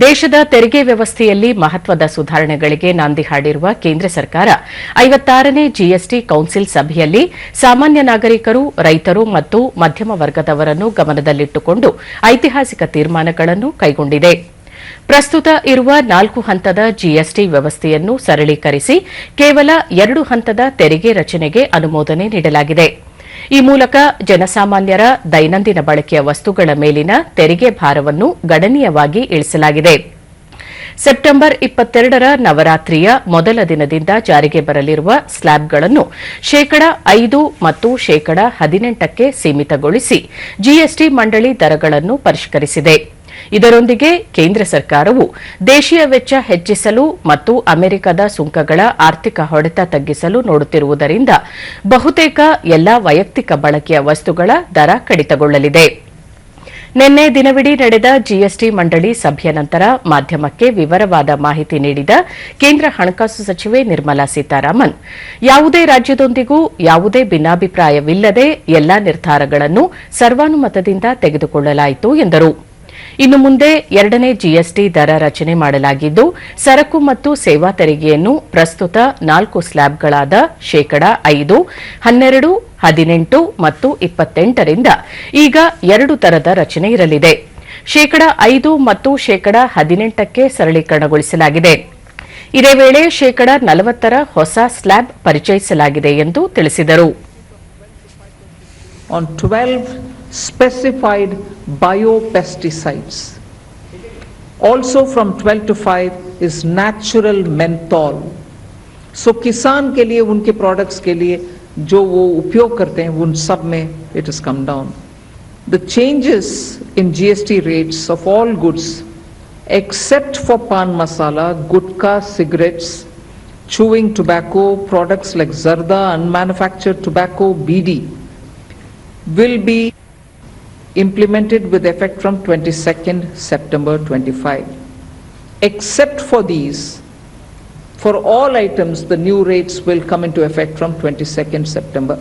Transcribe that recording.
ದೇಶದ ತೆರಿಗೆ ವ್ಯವಸ್ಥೆಯಲ್ಲಿ ಮಹತ್ವದ ಸುಧಾರಣೆಗಳಿಗೆ ನಾಂದಿ ಹಾಡಿರುವ ಕೇಂದ್ರ ಸರ್ಕಾರ ಐವತ್ತಾರನೇ ಜಿಎಸ್ಟಿ ಕೌನ್ಸಿಲ್ ಸಭೆಯಲ್ಲಿ ಸಾಮಾನ್ಯ ನಾಗರಿಕರು, ರೈತರು ಮತ್ತು ಮಧ್ಯಮ ವರ್ಗದವರನ್ನು ಗಮನದಲ್ಲಿಟ್ಟುಕೊಂಡು ಐತಿಹಾಸಿಕ ತೀರ್ಮಾನಗಳನ್ನು ಕೈಗೊಂಡಿದೆ. ಪ್ರಸ್ತುತ ಇರುವ ನಾಲ್ಕು ಹಂತದ ಜಿಎಸ್ಟಿ ವ್ಯವಸ್ಥೆಯನ್ನು ಸರಳೀಕರಿಸಿ ಕೇವಲ ಎರಡು ಹಂತದ ತೆರಿಗೆ ರಚನೆಗೆ ಅನುಮೋದನೆ ನೀಡಲಾಗಿದೆ. ಈ ಮೂಲಕ ಜನಸಾಮಾನ್ಯರ ದೈನಂದಿನ ಬಳಕೆಯ ವಸ್ತುಗಳ ಮೇಲಿನ ತೆರಿಗೆ ಭಾರವನ್ನು ಗಣನೀಯವಾಗಿ ಇಳಿಸಲಾಗಿದೆ. ಸೆಪ್ಟೆಂಬರ್ ಇಪ್ಪತ್ತೆರಡರ ನವರಾತ್ರಿಯ ಮೊದಲ ದಿನದಿಂದ ಜಾರಿಗೆ ಬರಲಿರುವ ಸ್ಲ್ಯಾಬ್ಗಳನ್ನು ಶೇಕಡ ಐದು ಮತ್ತು ಶೇಕಡ ಹದಿನೆಂಟಕ್ಕೆ ಸೀಮಿತಗೊಳಿಸಿ ಜಿಎಸ್ಟಿ ಮಂಡಳಿ ದರಗಳನ್ನು ಪರಿಷ್ಕರಿಸಿದೆ. ಇದರೊಂದಿಗೆ ಕೇಂದ್ರ ಸರ್ಕಾರವು ದೇಶೀಯ ವೆಚ್ಚ ಹೆಚ್ಚಿಸಲು ಮತ್ತು ಅಮೆರಿಕದ ಸುಂಕಗಳ ಆರ್ಥಿಕ ಹೊಡೆತ ತಗ್ಗಿಸಲು ನೋಡುತ್ತಿರುವುದರಿಂದ ಬಹುತೇಕ ಎಲ್ಲಾ ವೈಯಕ್ತಿಕ ಬಳಕೆಯ ವಸ್ತುಗಳ ದರ ಕಡಿತಗೊಳ್ಳಲಿದೆ. ನಿನ್ನೆ ದಿನವಿಡೀ ನಡೆದ ಜಿಎಸ್ಟಿ ಮಂಡಳಿ ಸಭೆಯ ನಂತರ ಮಾಧ್ಯಮಕ್ಕೆ ವಿವರವಾದ ಮಾಹಿತಿ ನೀಡಿದ ಕೇಂದ್ರ ಹಣಕಾಸು ಸಚಿವೆ ನಿರ್ಮಲಾ ಸೀತಾರಾಮನ್, ಯಾವುದೇ ರಾಜ್ಯದೊಂದಿಗೂ ಯಾವುದೇ ಭಿನ್ನಾಭಿಪ್ರಾಯವಿಲ್ಲದೆ ಎಲ್ಲಾ ನಿರ್ಧಾರಗಳನ್ನು ಸರ್ವಾನುಮತದಿಂದ ತೆಗೆದುಕೊಳ್ಳಲಾಯಿತು ಎಂದರು. ಇನ್ನು ಮುಂದೆ ಎರಡನೇ ಜಿಎಸ್ಟಿ ದರ ರಚನೆ ಮಾಡಲಾಗಿದ್ದು, ಸರಕು ಮತ್ತು ಸೇವಾ ತೆರಿಗೆಯನ್ನು ಪ್ರಸ್ತುತ ನಾಲ್ಕು ಸ್ಲ್ಯಾಬ್ಗಳಾದ ಶೇಕಡ ಐದು, ಹನ್ನೆರಡು, ಹದಿನೆಂಟು ಮತ್ತು ಇಪ್ಪತ್ತೆಂಟರಿಂದ ಈಗ ಎರಡು ತರದ ರಚನೆ ಇರಲಿದೆ. ಶೇಕಡ ಐದು ಮತ್ತು ಶೇಕಡ ಹದಿನೆಂಟಕ್ಕೆ ಸರಳೀಕರಣಗೊಳಿಸಲಾಗಿದೆ. ಇದೇ ವೇಳೆ ಶೇಕಡ ನಲವತ್ತರ ಹೊಸ ಸ್ಲ್ಯಾಬ್ ಪರಿಚಯಿಸಲಾಗಿದೆ ಎಂದು ತಿಳಿಸಿದರು. On 12 specified biopesticides. Also from 12 to 5 is natural menthol. So किसान के लिए उनके प्रोडक्ट्स के लिए जो वो उपयोग करते हैं उन सब में it has come down. The changes in GST rates of all goods except for pan masala, gutka, cigarettes, chewing tobacco, products like zarda, unmanufactured tobacco, BD, will be implemented with effect from 22nd September 25. Except for these, for all items, the new rates will come into effect from 22nd September